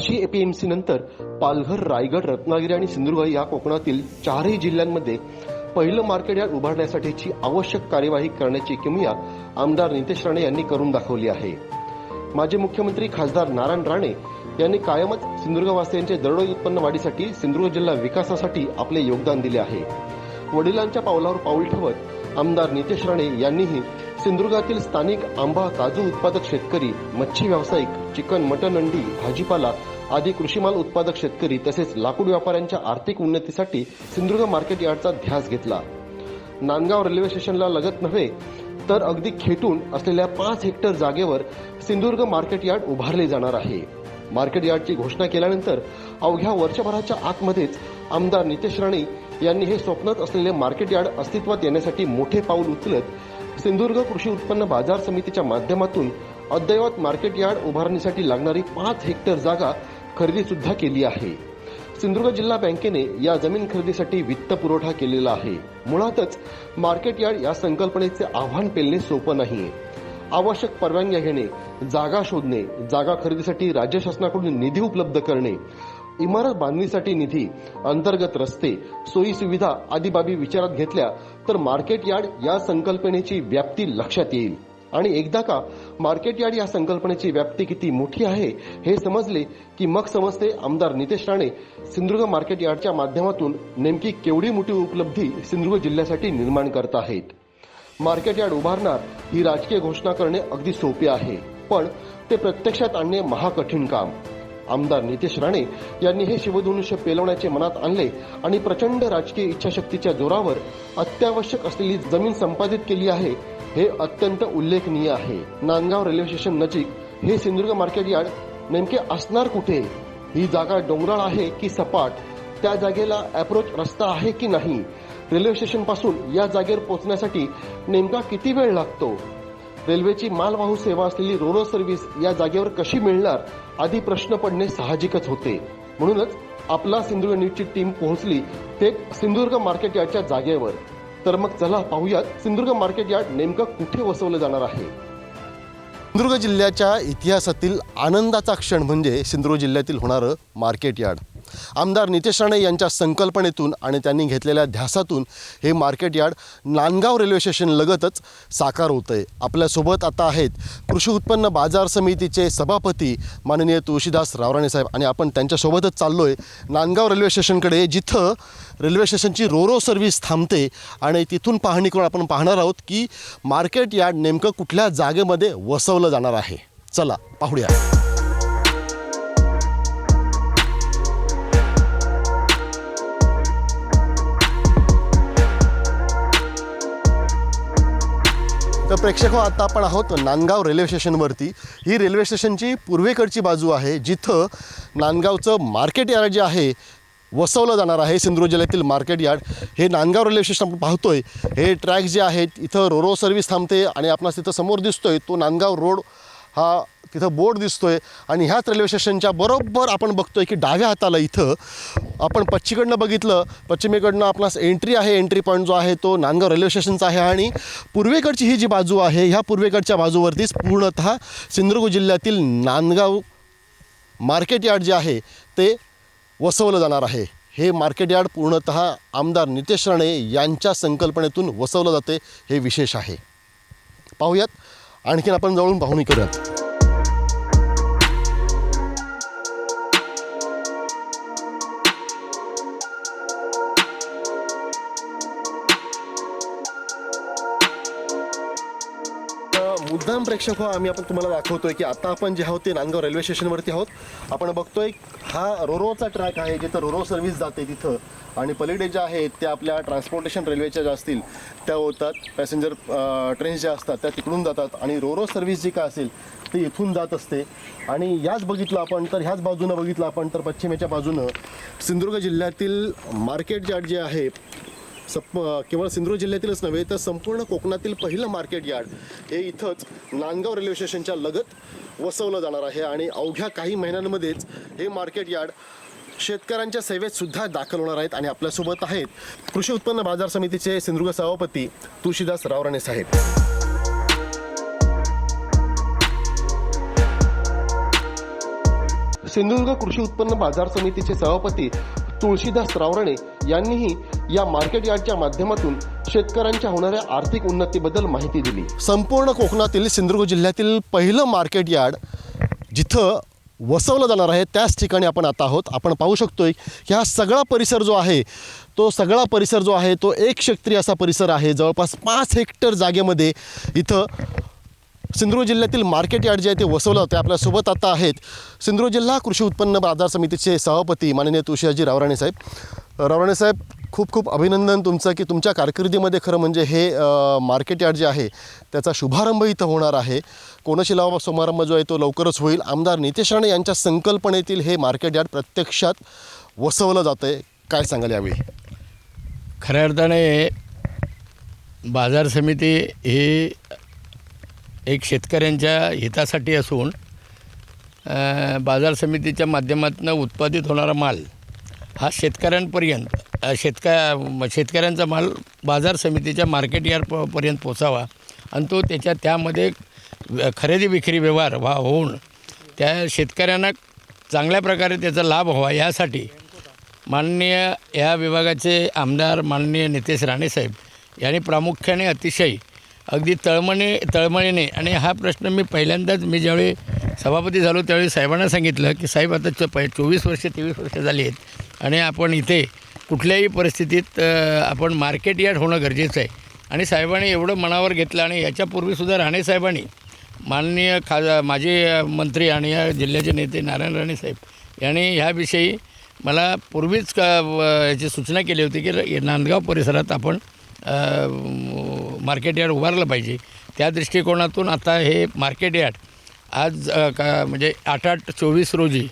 Vashi APMC नंतर पालघर रायगड रत्नागिरी आणि सिंधुदुर्ग या कोकणातील चारही जिल्ह्यांमध्ये पहिलं मार्केट यार्ड उभारण्यासाठीची आवश्यक कार्यवाही करण्याची किमया आमदार नितेश राणे यांनी करून दाखवली आहे. माजी मुख्यमंत्री खासदार नारायण राणे यांनी कायमच सिंधुदुर्गवासियांचे दरडोई उत्पन्न वाढीसाठी सिंधुदुर्ग जिल्हा विकासासाठी आपले योगदान दिले आहे. वडिलांच्या पावलावर पाऊल ठेवत आमदार नितेश राणे यांनीही सिंधुदुर्गातील स्थानिक आंबा काजू उत्पादक शेतकरी मच्छी व्यावसायिक चिकन मटन अंडी भाजीपाला आदी कृषीमाल उत्पादक शेतकरी तसेच लाकूड व्यापाऱ्यांच्या आर्थिक उन्नतीसाठी सिंधुदुर्ग मार्केट यार्डचा ध्यास घेतला. नांदगाव रेल्वे स्टेशनला लगत नव्हे तर अगदी खेटून असलेल्या पाच हेक्टर जागेवर सिंधुदुर्ग मार्केट यार्ड उभारले जाणार आहे. मार्केट यार्डची घोषणा केल्यानंतर अवघ्या वर्षभराच्या आतमध्येच आमदार नितेश राणे यांनी हे स्वप्नात असलेले मार्केट यार्ड अस्तित्वात येण्यासाठी मोठे पाऊल उचलत सिंधुदुर्ग कृषी उत्पन्न बाजार समितीच्या माध्यमातून अद्ययावत मार्केट यार्ड उभारणीसाठी लागणारी पाच हेक्टर जागा खरेदी सुद्धा केली आहे. सिंधुदुर्ग जिल्हा बँकेने या जमीन खरेदीसाठी वित्त पुरवठा केलेला आहे. मुळातच मार्केट यार्ड या संकल्पनेचे आव्हान पेलणे सोपं नाही आवश्यक परवानग्या घेणे जागा शोधणे जागा खरेदीसाठी राज्य शासनाकडून निधी उपलब्ध करणे इमारत बांधणीसाठी निधी अंतर्गत रस्ते सोयी सुविधा आदी बाबी विचारात घेतल्या तर मार्केट यार्ड या संकल्पनेची व्याप्ती लक्षात येईल. आणि एकदा का मार्केट यार्ड या संकल्पनेची व्याप्ती किती मोठी आहे हे समजले की मग समजते आमदार नितेश राणे सिंधुदुर्ग मार्केट यार्डच्या माध्यमातून नेमकी केवढी मोठी उपलब्धी सिंधुदुर्ग जिल्ह्यासाठी निर्माण करत आहेत. मार्केट यार्ड उभारणार ही राजकीय घोषणा करणे अगदी सोपे आहे पण ते प्रत्यक्षात आणणे महाकठीण काम. आमदार नितेश राणे यांनी हे शिवधनुष्य पेलवण्याचे मनात आणले आणि प्रचंड राजकीय इच्छाशक्तीच्या जोरावर अत्यावश्यक असलेली जमीन संपादित केली आहे हे अत्यंत उल्लेखनीय आहे. नांदगाव रेल्वे स्टेशन नजीक हे सिंधुदुर्ग मार्केट यार्ड नेमके असणार कुठे? ही जागा डोंगराळ आहे की सपाट? त्या जागेला अप्रोच रस्ता आहे की नाही? रेल्वे स्टेशनपासून या जागेवर पोहोचण्यासाठी नेमका किती वेळ लागतो? रेल्वेची मालवाहू सेवा असलेली रोरो सर्व्हिस या जागेवर कशी मिळणार? आदी प्रश्न पडणे साहजिकच होते. म्हणूनच आपला सिंधुदुर्ग न्यूजची टीम पोहोचली थेट सिंधुदुर्ग मार्केट यार्डच्या जागेवर. तर मग चला पाहूयात सिंधुदुर्ग मार्केट यार्ड नेमकं कुठे वसवलं जाणार आहे? सिंधुदुर्ग जिल्ह्याच्या इतिहासातील आनंदाचा क्षण म्हणजे सिंधुदुर्ग जिल्ह्यातील होणारं मार्केट यार्ड. आमदार नितेश राणे यांच्या संकल्पनेतून आणि त्यांनी घेतलेल्या ध्यासातून हे market yard Nandgaon railway station लगतच साकार होतं आहे आपल्यासोबत आता आहेत कृषी उत्पन्न बाजार समितीचे सभापती माननीय तुळशीदास रावराणे साहेब आणि आपण त्यांच्यासोबतच चाललो आहे नांदगाव रेल्वे स्टेशनकडे जिथं रेल्वे स्टेशनची रोरो सर्व्हिस थांबते आणि तिथून पाहणी करून आपण पाहणार आहोत की मार्केट यार्ड नेमकं कुठल्या जागेमध्ये वसवलं जाणार आहे. चला पाहूया. तर प्रेक्षक हो, आता आपण आहोत नांदगाव रेल्वे स्टेशनवरती. ही रेल्वे स्टेशनची पूर्वेकडची बाजू आहे जिथं नांदगावचं मार्केट यार्ड जे आहे वसवलं जाणार आहे सिंधुदुर्ग जिल्ह्यातील मार्केट यार्ड. हे नांदगाव रेल्वे स्टेशन आपण पाहतोय. हे ट्रॅक जे आहेत इथं रोरो सर्व्हिस थांबते आणि आपणास तिथं समोर दिसतोय तो नांदगाव रोड हा तिथं बोर्ड दिसतोय आणि ह्याच रेल्वे स्टेशनच्या बरोबर आपण बघतोय की डाव्या हाताला इथं आपण पश्चिमेकडनं बघितलं. पश्चिमेकडनं आपणास एंट्री आहे. एंट्री पॉईंट जो आहे तो नांदगाव रेल्वे स्टेशनचा आहे आणि पूर्वेकडची ही जी बाजू आहे ह्या पूर्वेकडच्या बाजूवरतीच पूर्णतः सिंधुदुर्ग जिल्ह्यातील नांदगाव मार्केट यार्ड जे आहे ते वसवलं जाणार आहे. हे मार्केट यार्ड पूर्णतः आमदार नितेश राणे यांच्या संकल्पनेतून वसवलं जाते हे विशेष आहे. पाहूयात. आणखीन आपण जवळून पाहुणी करूयात. मुद्दाम प्रेक्षक हो आम्ही आपण तुम्हाला दाखवतोय की आता आपण जे आहोत ते नांदगाव रेल्वे स्टेशनवरती आहोत. आपण बघतोय हा रोरोचा ट्रॅक आहे जिथं रोरो सर्व्हिस जाते तिथं. आणि पलीकडे ज्या आहेत त्या आपल्या ट्रान्सपोर्टेशन रेल्वेच्या ज्या असतील त्या होतात. पॅसेंजर ट्रेन्स ज्या असतात त्या तिकडून जातात. आणि रोरो सर्व्हिस जी का असेल ती इथून जात असते. आणि याच बघितलं आपण तर ह्याच बाजूनं बघितलं आपण तर पश्चिमेच्या बाजूनं सिंधुदुर्ग जिल्ह्यातील मार्केट यार्ड जे आहे सप केवळ सिंधुदुर्ग जिल्ह्यातीलच नव्हे तर संपूर्ण कोकणातील पहिलं मार्केट यार्ड हे इथंच नांदगाव रेल्वे स्टेशनच्या लगत वसवलं जाणार आहे. आणि अवघ्या काही महिन्यांमध्येच हे मार्केट यार्ड शेतकऱ्यांच्या सेवेत सुद्धा दाखल होणार आहेत आणि आपल्यासोबत आहेत कृषी उत्पन्न बाजार समितीचे सिंधुदुर्ग सभापती तुळशीदास रावराणे साहेब. सिंधुदुर्ग कृषी उत्पन्न बाजार समितीचे सभापती तुळशीदास रावराणे यांनीही या मार्केट यार्डच्या माध्यमातून शेतकऱ्यांच्या होणाऱ्या आर्थिक उन्नतीबद्दल माहिती दिली. संपूर्ण कोकणातील सिंधुदुर्ग जिल्ह्यातील पहिलं मार्केट यार्ड जिथं वसवलं जाणार आहे त्याच ठिकाणी आपण आता आहोत. आपण पाहू शकतो की हा सगळा परिसर जो आहे तो सगळा परिसर जो आहे तो एक क्षेत्रीय असा परिसर आहे. जवळपास पाच हेक्टर जागेमध्ये इथं सिंधुदुर्ग जिल्ह्यातील मार्केट यार्ड जे आहे ते वसवलं जातं आपल्यासोबत आता आहेत. सिंधुदुर्ग जिल्हा कृषी उत्पन्न बाजार समितीचे सभापती माननीय तुषारजी रावराणे साहेब. रावराणे साहेब खूप खूप अभिनंदन तुमचं की तुमच्या कारकिर्दीमध्ये खरं म्हणजे हे मार्केट यार्ड जे आहे त्याचा शुभारंभ इथं होणार आहे. कोनशिला समारंभ जो आहे तो लवकरच होईल. आमदार नितेश राणे यांच्या संकल्पनेतील हे मार्केट यार्ड प्रत्यक्षात वसवलं जातं आहे काय सांगाल यावेळी? खऱ्या अर्थाने बाजार समिती ही एक शेतकऱ्यांच्या हितासाठी असून बाजार समितीच्या माध्यमातून उत्पादित होणारा माल हा शेतकऱ्यांपर्यंत शेतक शेतकऱ्यांचा माल बाजार समितीच्या मार्केट यार्डपर्यंत पोचावा आणि तो त्याच्या त्यामध्ये खरेदी विक्री व्यवहार व्हा होऊन त्या शेतकऱ्यांना चांगल्या प्रकारे त्याचा लाभ व्हावा यासाठी माननीय या विभागाचे आमदार माननीय नितेश राणेसाहेब यांनी प्रामुख्याने अतिशय अगदी तळमळे तळमळीने. आणि हा प्रश्न मी पहिल्यांदाच मी ज्यावेळी सभापती झालो त्यावेळी साहेबांना सांगितलं की साहेब आता च पै चोवीस वर्ष तेवीस वर्ष झाली आहेत आणि आपण इथे कुठल्याही परिस्थितीत आपण मार्केट यार्ड होणं गरजेचं आहे. आणि साहेबांनी एवढं मनावर घेतलं आणि याच्यापूर्वीसुद्धा राणेसाहेबांनी माननीय खा माजी मंत्री आणि या जिल्ह्याचे नेते नारायण राणे साहेब यांनी ह्याविषयी मला पूर्वीच का व- याची सूचना केली होती की नांदगाव परिसरात आपण मार्केट यार्ड उभारलं पाहिजे. त्या दृष्टिकोनातून आता हे मार्केट यार्ड आज का म्हणजे आठ आठ चोवीस रोजी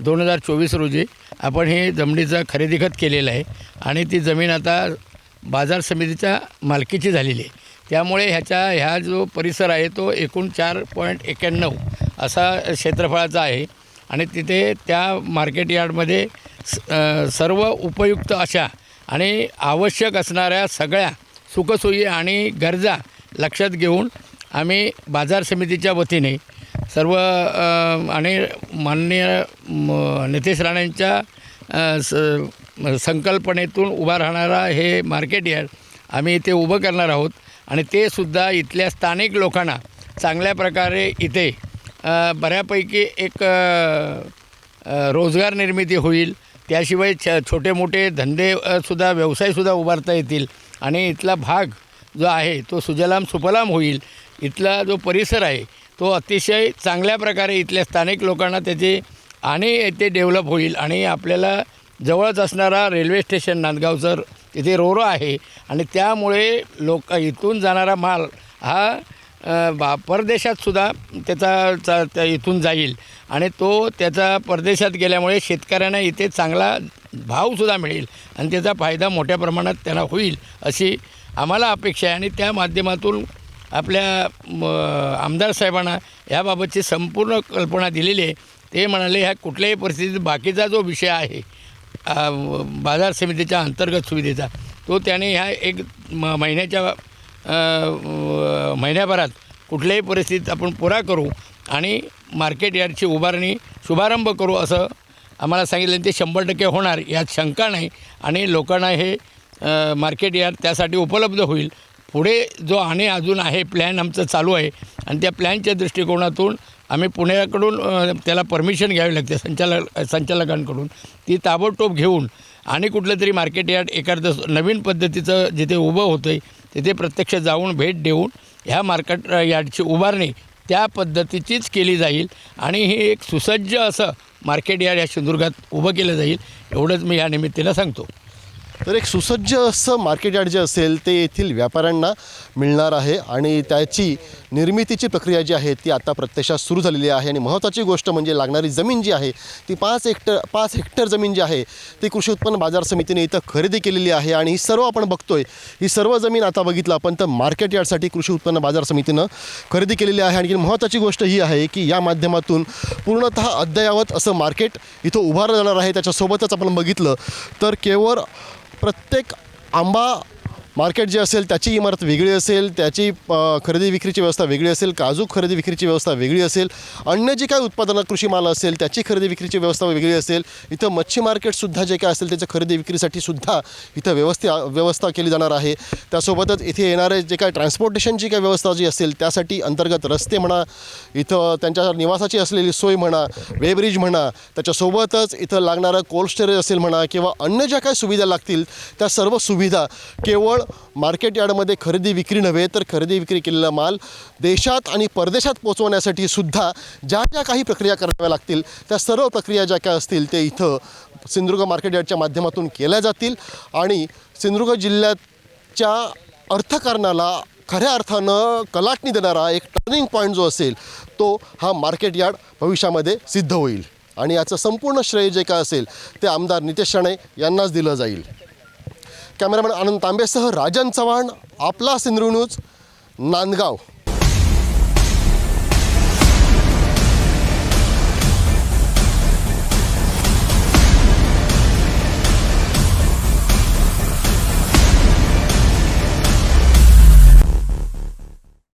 दोन हजार चोवीस रोजी आपण हे जमिनीचं खरेदी खत केलेलं आहे आणि ती जमीन आता बाजार समितीच्या मालकीची झालेली आहे. त्यामुळे ह्याच्या ह्या जो परिसर आहे तो एकूण चार पॉईंट एक्याण्णव असा क्षेत्रफळाचा आहे. आणि तिथे त्या मार्केट यार्डमध्ये स- सर्व उपयुक्त अशा आणि आवश्यक असणाऱ्या सगळ्या सुखसोयी आणि गरजा लक्षात घेऊन आम्ही बाजार समितीच्या वतीने सर्व आणि माननीय म, नितेश राणेंच्या स- संकल्पनेतून उभा राहणारा हे मार्केट यार्ड आम्ही इथे उभं करणार आहोत. आणि ते सुद्धा इथल्या स्थानिक लोकांना चांगल्या प्रकारे इथे बऱ्यापैकी एक रोजगार निर्मिती होईल. त्याशिवाय छ छोटे मोठे धंदेसुद्धा व्यवसायसुद्धा उभारता येतील. आणि इथला भाग जो आहे तो सुजलाम सुफलाम होईल. इथला जो परिसर आहे तो अतिशय चांगल्या प्रकारे इथल्या स्थानिक लोकांना त्याचे आणि ते डेव्हलप होईल. आणि आपल्याला जवळच असणारा रेल्वे स्टेशन नांदगावचं तिथे रोरो आहे. आणि त्यामुळे लोक इथून जाणारा माल हा बा परदेशात सुद्धा त्याचा चा त्या इथून जाईल. आणि तो त्याचा परदेशात गेल्यामुळे शेतकऱ्यांना इथे चांगला भावसुद्धा मिळेल. आणि त्याचा फायदा मोठ्या प्रमाणात त्यांना होईल अशी आम्हाला अपेक्षा आहे. आणि त्या माध्यमातून आपल्या म, आमदार साहेबांना याबाबतची संपूर्ण कल्पना दिलेली आहे. ते म्हणाले ह्या कुठल्याही परिस्थितीत बाकीचा जो विषय आहे बाजार समितीच्या अंतर्गत सुविधेचा तो त्याने ह्या एक म महिन्याच्या महिन्याभरात कुठल्याही परिस्थितीत आपण पुरा करू आणि मार्केट यार्डची उभारणी शुभारंभ करू असं आम्हाला सांगितलं ते शंभर टक्के होणार यात शंका नाही आणि लोकांना हे मार्केट यार्ड त्यासाठी उपलब्ध होईल. पुढे जो आणि अजून आहे प्लॅन आमचं चालू आहे आणि त्या प्लॅनच्या दृष्टिकोनातून आम्ही पुण्याकडून त्याला परमिशन घ्यावी लागते संचालक संचालकांकडून. ती ताबडतोब घेऊन आणि कुठलं तरी मार्केट यार्ड एखादं नवीन पद्धतीचं जिथे उभं होतं आहे तिथे प्रत्यक्ष जाऊन भेट देऊन ह्या मार्केट यार्डची उभारणी त्या पद्धतीचीच केली जाईल. आणि हे एक सुसज्ज असं मार्केट यार्ड या सिंधुदुर्गात उभं केलं जाईल एवढंच मी या निमित्तानं सांगतो. तर एक सुसज्ज असं मार्केट यार्ड जे असेल ते येथील व्यापाऱ्यांना मिळणार आहे आणि त्याची निर्मितीची प्रक्रिया जी आहे ती आता प्रत्यक्षात सुरू झालेली आहे. आणि महत्त्वाची गोष्ट म्हणजे लागणारी जमीन जी आहे ती पाच हेक्टर पाच हेक्टर जमीन जी आहे ती कृषी उत्पन्न बाजार समितीने इथं खरेदी केलेली आहे. आणि ही सर्व आपण बघतोय ही सर्व जमीन आता बघितलं आपण तर मार्केट यार्डसाठी कृषी उत्पन्न बाजार समितीनं खरेदी केलेली आहे. आणखी महत्त्वाची गोष्ट ही आहे की या माध्यमातून पूर्णतः अद्ययावत असं मार्केट इथं उभारलं जाणार आहे. त्याच्यासोबतच आपण बघितलं तर केवळ प्रत्येक आंबा मार्केट जे असेल त्याची इमारत वेगळी असेल त्याची खरेदी विक्रीची व्यवस्था वेगळी असेल काजू खरेदी विक्रीची व्यवस्था वेगळी असेल अन्य जे काय उत्पादनं कृषी माल असेल त्याची खरेदी विक्रीची व्यवस्था वेगळी असेल इथं मच्छी मार्केटसुद्धा जे काय असेल त्याच्या खरेदी विक्रीसाठी सुद्धा इथं व्यवस्था व्यवस्था केली जाणार आहे. त्यासोबतच इथे येणारे जे काय ट्रान्सपोर्टेशनची काय व्यवस्था जी असेल त्यासाठी अंतर्गत रस्ते म्हणा इथं त्यांच्या निवासाची असलेली सोय म्हणा वेब्रिज म्हणा त्याच्यासोबतच इथं लागणारं कोल्ड स्टोरेज असेल म्हणा किंवा अन्य ज्या काही सुविधा लागतील त्या सर्व सुविधा केवळ मार्केट यार्डमध्ये खरेदी विक्री नव्हे तर खरेदी विक्री केलेला माल देशात आणि परदेशात पोचवण्यासाठी सुद्धा ज्या ज्या काही प्रक्रिया कराव्या लागतील त्या सर्व प्रक्रिया ज्या काय असतील ते इथं सिंधुदुर्ग मार्केट यार्डच्या माध्यमातून केल्या जातील. आणि सिंधुदुर्ग जिल्ह्याच्या अर्थकारणाला खऱ्या अर्थानं कलाटणी देणारा एक टर्निंग पॉईंट जो असेल तो हा मार्केट यार्ड भविष्यामध्ये सिद्ध होईल. आणि याचं संपूर्ण श्रेय जे काय असेल ते आमदार नितेश राणे यांनाच दिलं जाईल. कॅमेरामॅन आनंद तांबेसह राजन चव्हाण आपला सिंधू न्यूज नांदगाव.